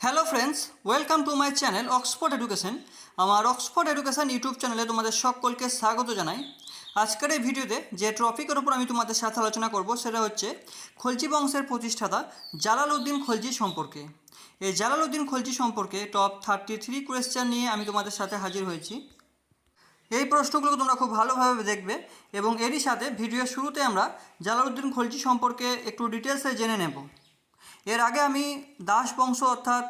Hello friends welcome to my channel Oxford education আমার Oxford education YouTube চ্যানেলে তোমাদের সকলকে স্বাগত জানাই। আজকের এই ভিডিওতে যে টপিকের উপর আমি তোমাদের সাথে আলোচনা করব, সেটা হচ্ছে খলজি বংশের প্রতিষ্ঠাতা জালাল উদ্দিন খলজি সম্পর্কে। এই জালাল উদ্দিন খলজি সম্পর্কে টপ থার্টি থ্রি কোয়েশ্চেন নিয়ে আমি তোমাদের সাথে হাজির হয়েছি। এই প্রশ্নগুলো তোমরা খুব ভালোভাবে দেখবে এবং এরই সাথে ভিডিওর শুরুতে আমরা জালালউদ্দিন খলজি সম্পর্কে একটু ডিটেলসে জেনে নেব। এর আগে আমি দাস বংশ অর্থাৎ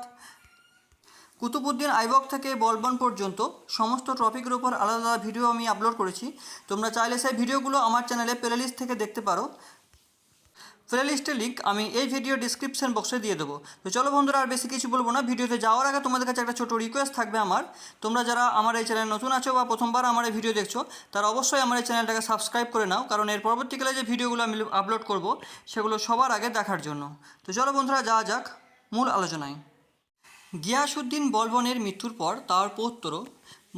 কুতুবুদ্দিন আইবক থেকে বলবন পর্যন্ত সমস্ত টপিকের উপর আলাদা আলাদা ভিডিও আমি আপলোড করেছি। তোমরা চাইলে সেই ভিডিওগুলো আমার চ্যানেলে প্লেলিস্ট থেকে দেখতে পারো। প্লেলিস্টের লিঙ্ক আমি এই ভিডিও ডিসক্রিপশন বক্সে দিয়ে দেবো। তো চলো বন্ধুরা, আর বেশি কিছু বলব না। ভিডিওতে যাওয়ার আগে তোমাদের কাছে একটা ছোটো রিকোয়েস্ট থাকবে আমার। তোমরা যারা আমার এই চ্যানেল নতুন আছো বা প্রথমবার আমার এই ভিডিও দেখছ, তারা অবশ্যই আমার এই চ্যানেলটাকে সাবস্ক্রাইব করে নাও, কারণ এর পরবর্তীকালে যে ভিডিওগুলো আমি আপলোড করব, সেগুলো সবার আগে দেখার জন্য। তো চলো বন্ধুরা, যাওয়া যাক মূল আলোচনায়। গিয়াসউদ্দিন বলবনের মৃত্যুর পর তার পৌত্র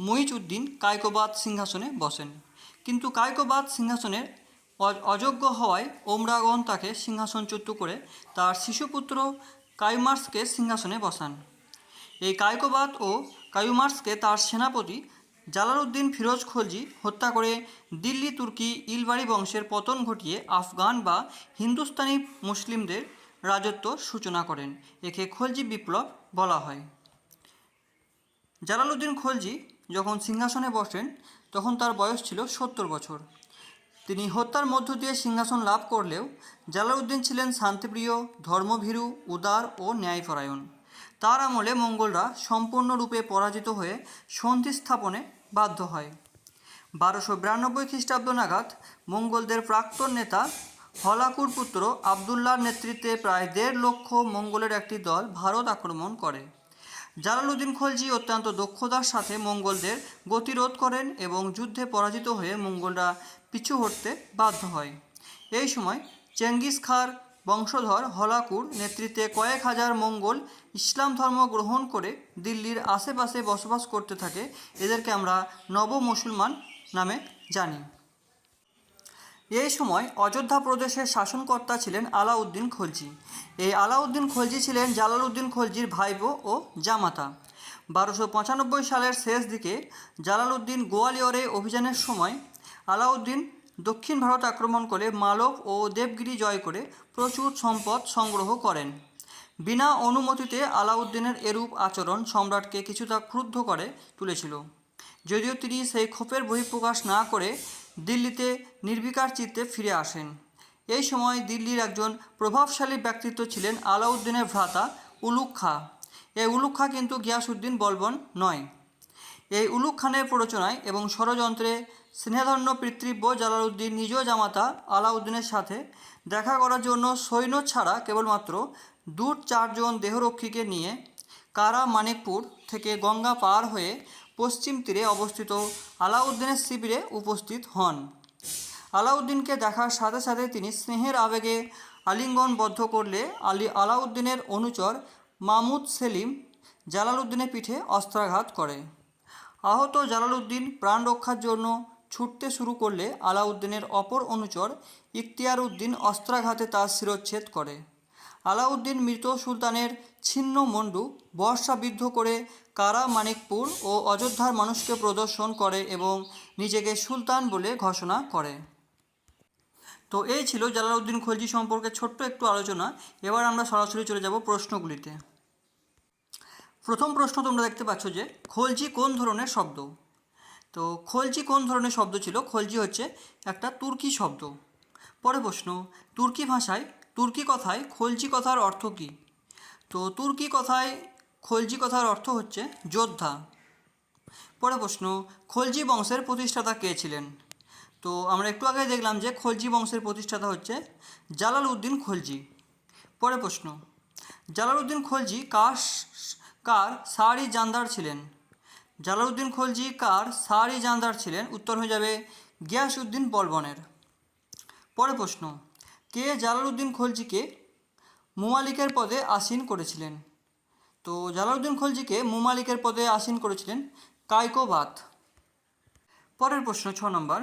মুইজ উদ্দিন কায়কোবাদ সিংহাসনে বসেন। কিন্তু কায়কোবাদ সিংহাসনের অযোগ্য হওয়ায় ওমরাগন তাকে সিংহাসনচ্যুত করে তার শিশুপুত্র কায়ুমার্সকে সিংহাসনে বসান। এই কায়কোবাদ ও কায়ুমার্সকে তার সেনাপতি জালালউদ্দিন ফিরোজ খলজি হত্যা করে দিল্লি, তুর্কি, ইলবাড়ি বংশের পতন ঘটিয়ে আফগান বা হিন্দুস্তানি মুসলিমদের রাজত্ব সূচনা করেন। একে খলজি বিপ্লব বলা হয়। জালালউদ্দিন খলজি যখন সিংহাসনে বসেন, তখন তার বয়স ছিল সত্তর বছর। তিনি হত্যার মধ্য দিয়ে সিংহাসন লাভ করলেও জালালউদ্দিন ছিলেন শান্তিপ্রিয়, ধর্মভীরু, উদার ও ন্যায়পরায়ণ। তার আমলে মঙ্গলরা সম্পূর্ণরূপে পরাজিত হয়ে সন্ধি স্থাপনে বাধ্য হয়। বারোশো বিরানব্বই খ্রিস্টাব্দ নাগাদ মঙ্গলদের প্রাক্তন নেতা হলাকুর পুত্র আবদুল্লার নেতৃত্বে প্রায় দেড় লক্ষ মঙ্গলের একটি দল ভারত আক্রমণ করে। জালালউদ্দিন খলজি অত্যন্ত দক্ষতার সাথে মঙ্গলদের গতিরোধ করেন এবং যুদ্ধে পরাজিত হয়ে মঙ্গলরা পিছু হটতে বাধ্য হয়। এই সময় চেঙ্গিস খার বংশধর হলাকুর নেতৃত্বে কয়েক হাজার মঙ্গল ইসলাম ধর্ম গ্রহণ করে দিল্লির আশেপাশে বসবাস করতে থাকে, এদেরকে আমরা নব মুসলমান নামে জানি। এই সময় অযোধ্যা প্রদেশের শাসনকর্তা ছিলেন আলাউদ্দিন খলজি। এই আলাউদ্দিন খলজি ছিলেন জালালউদ্দিন খলজির ভাইবো ও জামাতা। বারোশো সালের শেষ দিকে জালালউদ্দিন গোয়ালিয়রে অভিযানের সময় আলাউদ্দিন দক্ষিণ ভারত আক্রমণ করে মালব ও দেবগিরি জয় করে প্রচুর সম্পদ সংগ্রহ করেন। বিনা অনুমতিতে আলাউদ্দিনের এরূপ আচরণ সম্রাটকে কিছুটা ক্রুদ্ধ করে তুলেছিল। যদিও তিনি সেই ক্ষোভের বহিঃপ্রকাশ না করে দিল্লিতে নির্বিকার চিত্তে ফিরে আসেন। এই সময় দিল্লির একজন প্রভাবশালী ব্যক্তিত্ব ছিলেন আলাউদ্দিনের ভ্রাতা উলুক খা এই উলুক খা কিন্তু গিয়াসউদ্দিন বলবন নয়। এই উলুক খানের প্ররোচনায় এবং ষড়যন্ত্রে স্নেহধন্য পিতৃব্য জালালউদ্দিন নিজ জামাতা আলাউদ্দিনের সাথে দেখা করার জন্য সৈন্য ছাড়া কেবলমাত্র দু চারজন দেহরক্ষীকে নিয়ে কারা মানিকপুর থেকে গঙ্গা পার হয়ে পশ্চিম তীরে অবস্থিত আলাউদ্দিনের শিবিরে উপস্থিত হন। আলাউদ্দিনকে দেখার সাথে সাথে তিনি স্নেহের আবেগে আলিঙ্গনবদ্ধ করলে আলী আলাউদ্দিনের অনুচর মামুদ সেলিম জালালউদ্দিনের পিঠে অস্ত্রাঘাত করে। আহত জালালউদ্দিন প্রাণ রক্ষার জন্য ছুটতে শুরু করলে আলাউদ্দিনের অপর অনুচর ইখতিয়ার উদ্দিন অস্ত্রাঘাতে তার শিরচ্ছেদ করে। আলাউদ্দিন মৃত সুলতানের ছিন্ন মন্ডু বর্ষাবিদ্ধ করে কারা মানিকপুর ও অযোধ্যার মানুষকে প্রদর্শন করে এবং নিজেকে সুলতান বলে ঘোষণা করে। তো এই ছিল জালালউদ্দিন খলজি সম্পর্কে ছোট্ট একটু আলোচনা। এবার আমরা সরাসরি চলে যাব প্রশ্নগুলিতে। প্রথম প্রশ্ন তোমরা দেখতে পাচ্ছ যে খলজি কোন ধরনের শব্দ? তো খলজি কোন ধরনের শব্দ ছিল? খলজি হচ্ছে একটা তুর্কি শব্দ। পরে প্রশ্ন, তুর্কি ভাষায় তুর্কি কথায় খলজি কথার অর্থ কী? তো তুর্কি কথায় খলজি কথার অর্থ হচ্ছে যোদ্ধা। পরে প্রশ্ন, খলজি বংশের প্রতিষ্ঠাতা কে ছিলেন? তো আমরা একটু আগে দেখলাম যে খলজি বংশের প্রতিষ্ঠাতা হচ্ছে জালাল উদ্দিন খলজি। পরে প্রশ্ন জালালউদ্দিন খলজি কার কার সারি জানদার ছিলেন? জালালউদ্দিন খলজি কার সারি জানদার ছিলেন? উত্তর হয়ে যাবে গিয়াসউদ্দিন বলবনের। পরে প্রশ্ন, কে জালালউদ্দিন খলজিকে মুমালিকের পদে আসীন করেছিলেন? তো জালালউদ্দিন খলজিকে মুমালিকের পদে আসীন করেছিলেন কাইকোবাত পরের প্রশ্ন, ছ নম্বর,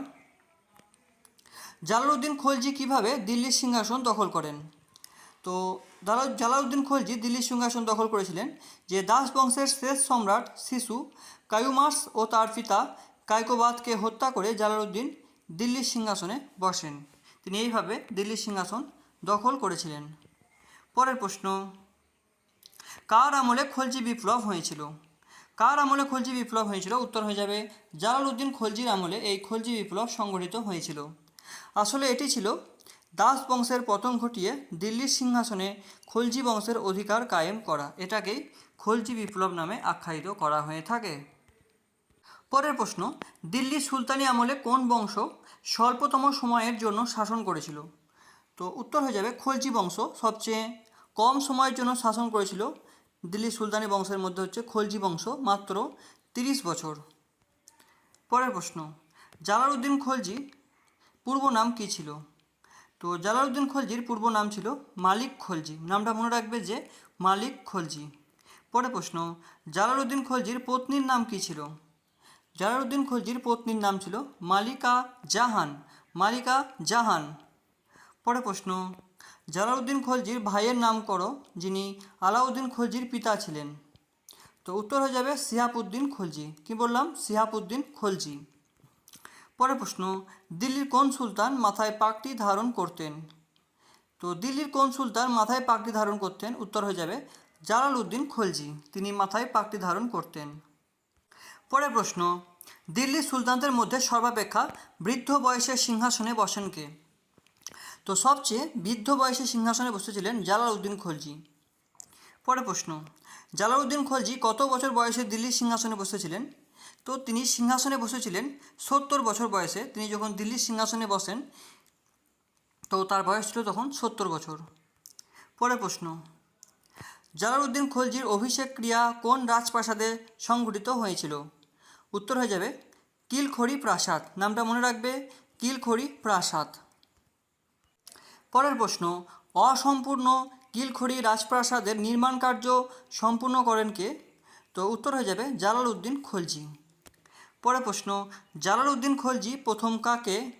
জালালউদ্দিন খলজি কীভাবে দিল্লির সিংহাসন দখল করেন? তো জালা- জালাউদ্দিন খলজি দিল্লির সিংহাসন দখল করেছিলেন, যে দাস বংশের শেষ সম্রাট শিশু কায়ুমার্স ও তার পিতা কায়কোবাদকে হত্যা করে জালালউদ্দিন দিল্লির সিংহাসনে বসেন। তিনি এইভাবে দিল্লির সিংহাসন দখল করেছিলেন। পরের প্রশ্ন, কার আমলে খলজি বিপ্লব হয়েছিল? কার আমলে খলজি বিপ্লব হয়েছিল? উত্তর হয়ে যাবে, জালালউদ্দিন খলজির আমলে এই খলজি বিপ্লব সংগঠিত হয়েছিল। আসলে এটি ছিল দাস বংশের পতন ঘটিয়ে দিল্লির সিংহাসনে খলজি বংশের অধিকার কায়েম করা, এটাকেই খলজি বিপ্লব নামে আখ্যায়িত করা হয়ে থাকে। পরের প্রশ্ন দিল্লির সুলতানি আমলে কোন বংশ স্বল্পতম সময়ের জন্য শাসন করেছিল? তো উত্তর হয়ে যাবে খলজি বংশ। সবচেয়ে কম সময়ের জন্য শাসন করেছিল দিল্লি সুলতানি বংশের মধ্যে হচ্ছে খলজি বংশ, মাত্র তিরিশ বছর। পরের প্রশ্ন, জালালউদ্দিন খলজি পূর্ব নাম কী ছিল? তো জালালউদ্দিন খলজির পূর্ব নাম ছিল মালিক খলজি। নামটা মনে রাখবে যে মালিক খলজি। পরে প্রশ্ন, জালালউদ্দিন খলজির পত্নীর নাম কী ছিল? জালালউদ্দিন খলজির পত্নীর নাম ছিল মালিকা জাহান মালিকা জাহান। পরে প্রশ্ন, জালালউদ্দিন খলজির ভাইয়ের নাম করো, যিনি আলাউদ্দিন খলজির পিতা ছিলেন। তো উত্তর হয়ে যাবে সিহাবউদ্দিন খলজি। কি বললাম? সিহাবউদ্দিন খলজি। পরের প্রশ্ন, দিল্লির কোন সুলতান মাথায় পাগড়ি ধারণ করতেন? তো দিল্লির কোন সুলতান মাথায় পাগড়ি ধারণ করতেন? উত্তর হয়ে যাবে জালালউদ্দিন খলজি। তিনি মাথায় পাগড়ি ধারণ করতেন। পরের প্রশ্ন, দিল্লির সুলতানদের মধ্যে সর্বাপেক্ষা বৃদ্ধ বয়সের সিংহাসনে বসেন কে? তো সবচেয়ে বৃদ্ধ বয়সে সিংহাসনে বসেছিলেন জালালউদ্দিন খলজি। পরের প্রশ্ন জালালউদ্দিন খলজি কত বছর বয়সে দিল্লির সিংহাসনে বসেছিলেন? তো তিনি সিংহাসনে বসেছিলেন। সত্তর বছর বয়সে তিনি যখন দিল্লির সিংহাসনে বসেন, তো তার বয়স ছিল তখন সত্তর বছর। পরের প্রশ্ন, জালালউদ্দিন খলজির অভিষেক ক্রিয়া কোন রাজপ্রাসাদে সংঘটিত হয়েছিল? উত্তর হয়ে যাবে, কিলখড়ি প্রাসাদ। নামটা মনে রাখবে, কিলখড়ি প্রাসাদ। পরের প্রশ্ন, অসম্পূর্ণ কিলখড়ি রাজপ্রাসাদের নির্মাণ কার্য সম্পূর্ণ করেন কে? তো উত্তর হয়ে যাবে, জালালউদ্দিন খলজি। পরের প্রশ্ন, জালালউদ্দিন খলজি প্রথম কাকে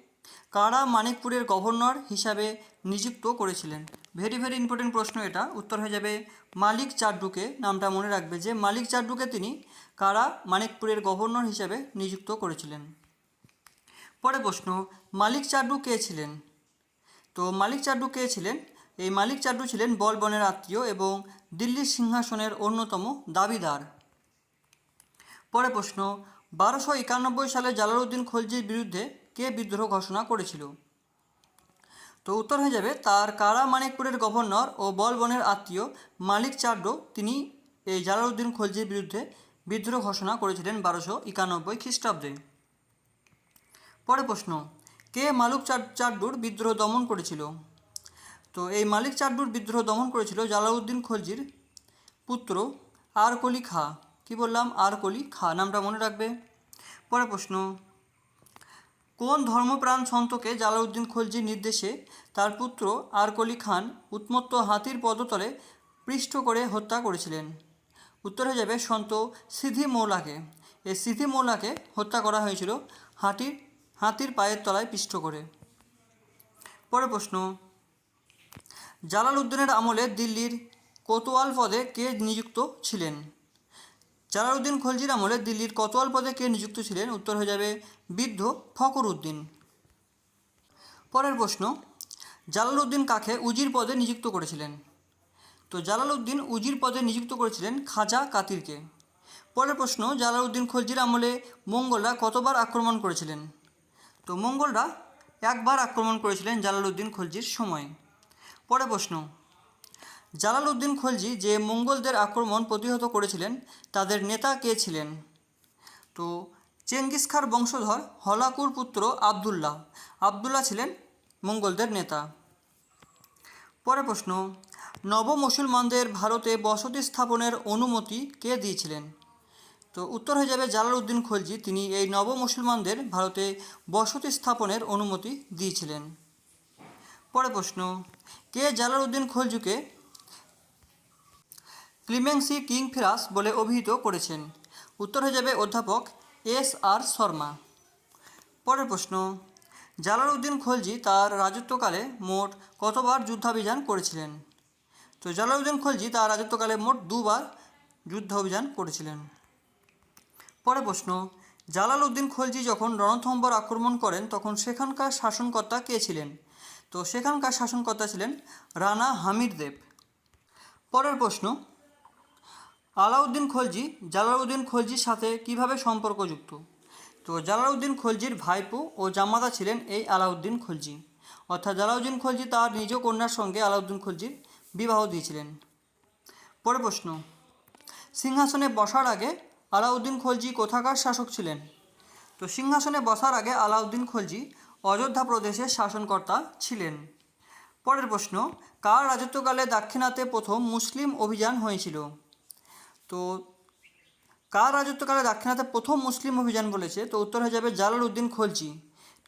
কারা মানিকপুরের গভর্নর হিসাবে নিযুক্ত করেছিলেন? ভেরি ভেরি ইম্পর্টেন্ট প্রশ্ন এটা। উত্তর হয়ে যাবে, মালিক চাড্ডুকে। নামটা মনে রাখবে যে, মালিক চাড্ডুকে তিনি কারা মানিকপুরের গভর্নর হিসাবে নিযুক্ত করেছিলেন। পরের প্রশ্ন, মালিক চাড্ডু কে ছিলেন? তো মালিক চাড্ডু কে ছিলেন? এই মালিক চাড্ডু ছিলেন বলবনের আত্মীয় এবং দিল্লির সিংহাসনের অন্যতম দাবিদার। পরে প্রশ্ন বারোশো একানব্বই সালে জালালউদ্দিন খলজির বিরুদ্ধে কে বিদ্রোহ ঘোষণা করেছিল? তো উত্তর হয়ে যাবে, তার কারা মানিকপুরের গভর্নর ও বলবনের আত্মীয় মালিক চাড্ডো, তিনি এই জালালউদ্দিন খলজির বিরুদ্ধে বিদ্রোহ ঘোষণা করেছিলেন বারোশো একানব্বই খ্রিস্টাব্দে। পরে প্রশ্ন, কে মালুক চাড, চাড্ডুর বিদ্রোহ দমন করেছিল? তো এই মালিক চাড্ডুর বিদ্রোহ দমন করেছিল জালাউদ্দিন খলজির পুত্র আরকলি খা। কি বললাম? আরকলি খা, নামটা মনে রাখবে। পরে প্রশ্ন। কোন ধর্মপ্রাণ সন্তকে জালাউদ্দিন খলজির নির্দেশে তার পুত্র আরকলি খান উন্মত্ত হাতির পদতলে পৃষ্ঠ করে হত্যা করেছিলেন? উত্তর হয়ে যাবে সন্ত সিধি মৌলাকে এই সিধি মৌলাকে হত্যা করা হয়েছিল হাতির হাতির পায়ের তলায় পৃষ্ঠ করে। পরে প্রশ্ন। জালালউদ্দিনের আমলে দিল্লির কোতোয়াল পদে কে নিযুক্ত ছিলেন? জালালউদ্দিন খলজির আমলে দিল্লির কোতোয়াল পদে কে নিযুক্ত ছিলেন? উত্তর হয়ে যাবে বৃদ্ধ ফখর উদ্দিন। পরের প্রশ্ন, জালালউদ্দিন কাকে উজির পদে নিযুক্ত করেছিলেন? তো জালালউদ্দিন উজির পদে নিযুক্ত করেছিলেন খাজা কাতিরকে। পরের প্রশ্ন, জালালউদ্দিন খলজির আমলে মঙ্গলরা কতবার আক্রমণ করেছিলেন? তো মঙ্গলরা একবার আক্রমণ করেছিলেন জালালউদ্দিন খলজির সময়। পরের প্রশ্ন জালালউদ্দিন খলজি যে মঙ্গলদের আক্রমণ প্রতিহত করেছিলেন, তাদের নেতা কে ছিলেন? তো চেঙ্গিস খার বংশধর হলাকুর পুত্র আবদুল্লাহ। আবদুল্লাহ ছিলেন মঙ্গলদের নেতা। পরে প্রশ্ন, নব মুসলমানদের ভারতে বসতি স্থাপনের অনুমতি কে দিয়েছিলেন? তো উত্তর হয়ে যাবে জালালউদ্দিন খলজি, তিনি এই নব মুসলমানদের ভারতে বসতি স্থাপনের অনুমতি দিয়েছিলেন। পরে প্রশ্ন, কে জালালউদ্দিন খলজুকে ক্লিমেন্সি কিং ফিরাস বলে অভিহিত করেছেন। উত্তর হয়ে যাবে অধ্যাপক এস আর শর্মা। পরের প্রশ্ন, জালালউদ্দিন খলজি তার রাজত্বকালে মোট কতবার যুদ্ধাভিযান করেছিলেন? তো জালালউদ্দিন খলজি তার রাজত্বকালে মোট দুবার যুদ্ধ অভিযান করেছিলেন। পরে প্রশ্ন, জালালউদ্দিন খলজি যখন রণথম্বর আক্রমণ করেন, তখন সেখানকার শাসনকর্তা কে ছিলেন? তো সেখানকার শাসনকর্তা ছিলেন রানা হামিদ দেব পরের প্রশ্ন আলাউদ্দিন খলজি, জালালউদ্দিন খলজির সাথে কীভাবে সম্পর্কযুক্ত? তো জালালউদ্দিন খলজির ভাইপো ও জামাতা ছিলেন এই আলাউদ্দিন খলজি। অর্থাৎ জালাউদ্দিন খলজি তার নিজ কন্যার সঙ্গে আলাউদ্দিন খলজির বিবাহ দিয়েছিলেন। পরের প্রশ্ন, সিংহাসনে বসার আগে আলাউদ্দিন খলজি কোথাকার শাসক ছিলেন? তো সিংহাসনে বসার আগে আলাউদ্দিন খলজি অযোধ্যা প্রদেশের শাসনকর্তা ছিলেন। পরের প্রশ্ন, কার রাজত্বকালে দাক্ষিণাতে প্রথম মুসলিম অভিযান হয়েছিল? তো কার রাজত্বকালে দাক্ষিণাতে প্রথম মুসলিম অভিযান বলেছে? তো উত্তর হয়ে যাবে জালালউদ্দিন খলজি।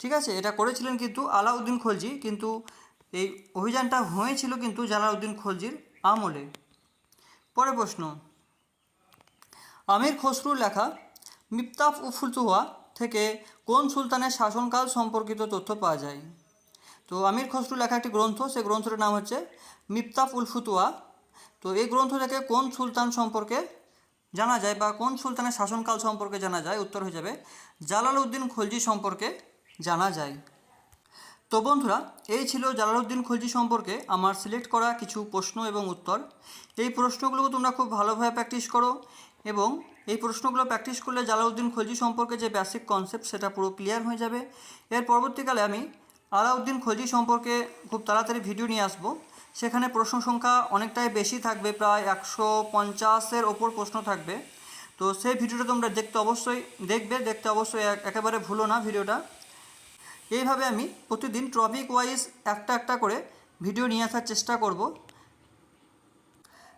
ঠিক আছে? এটা করেছিলেন কিন্তু আলাউদ্দিন খলজি, কিন্তু এই অভিযানটা হয়েছিল কিন্তু জালালউদ্দিন খলজির আমলে। পরে প্রশ্ন। আমির খসরুর লেখা মিফতাফ উফুলতুহা থেকে কোন সুলতানের শাসনকাল সম্পর্কিত তথ্য পাওয়া যায়? তো আমির খসরু লেখা একটি গ্রন্থ সেই গ্রন্থটির নাম হচ্ছে মিফতাফ উল ফুতুয়া তো এই গ্রন্থ থেকে কোন সুলতান সম্পর্কে জানা যায় বা কোন সুলতানের শাসনকাল সম্পর্কে জানা যায়? উত্তর হয়ে যাবে, জালালউদ্দিন খলজি সম্পর্কে জানা যায়। তো বন্ধুরা, এই ছিল জালালউদ্দিন খলজি সম্পর্কে আমার সিলেক্ট করা কিছু প্রশ্ন এবং উত্তর। এই প্রশ্নগুলো তোমরা খুব ভালোভাবে প্র্যাকটিস করো এবং এই প্রশ্নগুলো প্র্যাকটিস করলে জালালউদ্দিন খলজি সম্পর্কে যে বেসিক কনসেপ্ট সেটা পুরো ক্লিয়ার হয়ে যাবে। এর পরবর্তীকালে আমি আলাউদ্দিন খলজি সম্পর্কে খুব তাড়াতাড়ি ভিডিও নিয়ে আসব। সেখানে প্রশ্ন সংখ্যা অনেকটাই বেশি থাকবে, প্রায় একশো পঞ্চাশের ওপর প্রশ্ন থাকবে। তো সেই ভিডিওটা তোমরা দেখতে অবশ্যই দেখবে, দেখতে অবশ্যই এক- একেবারে ভুলো না ভিডিওটা। এইভাবে আমি প্রতিদিন টপিক ওয়াইজ একটা একটা করে ভিডিও নিয়ে আসার চেষ্টা করব।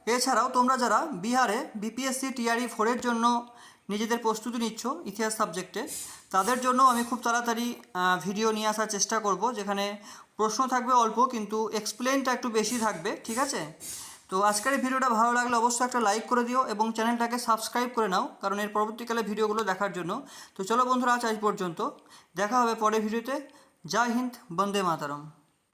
এছাড়াও তোমরা যারা বিহারে বিপিএসসি টিআরই ফোরের জন্য নিজেদের প্রস্তুতি নিচ্ছ ইতিহাস সাবজেক্টে, তাদের জন্য আমি খুব তাড়াতাড়ি ভিডিও নিয়ে আসার চেষ্টা করব, যেখানে প্রশ্ন থাকবে অল্প, কিন্তু এক্সপ্লেনটা একটু বেশি থাকবে, ঠিক আছে? তো আজকের ভিডিওটা ভালো লাগলে অবশ্যই একটা লাইক করে দিও এবং চ্যানেলটাকে সাবস্ক্রাইব করে নাও, কারণ এর পরবর্তীকালে ভিডিওগুলো দেখার জন্য। তো চলো বন্ধুরা, আজ আজ পর্যন্ত। দেখা হবে পরের ভিডিওতে। জয় হিন্দ, বন্দে মাতারম।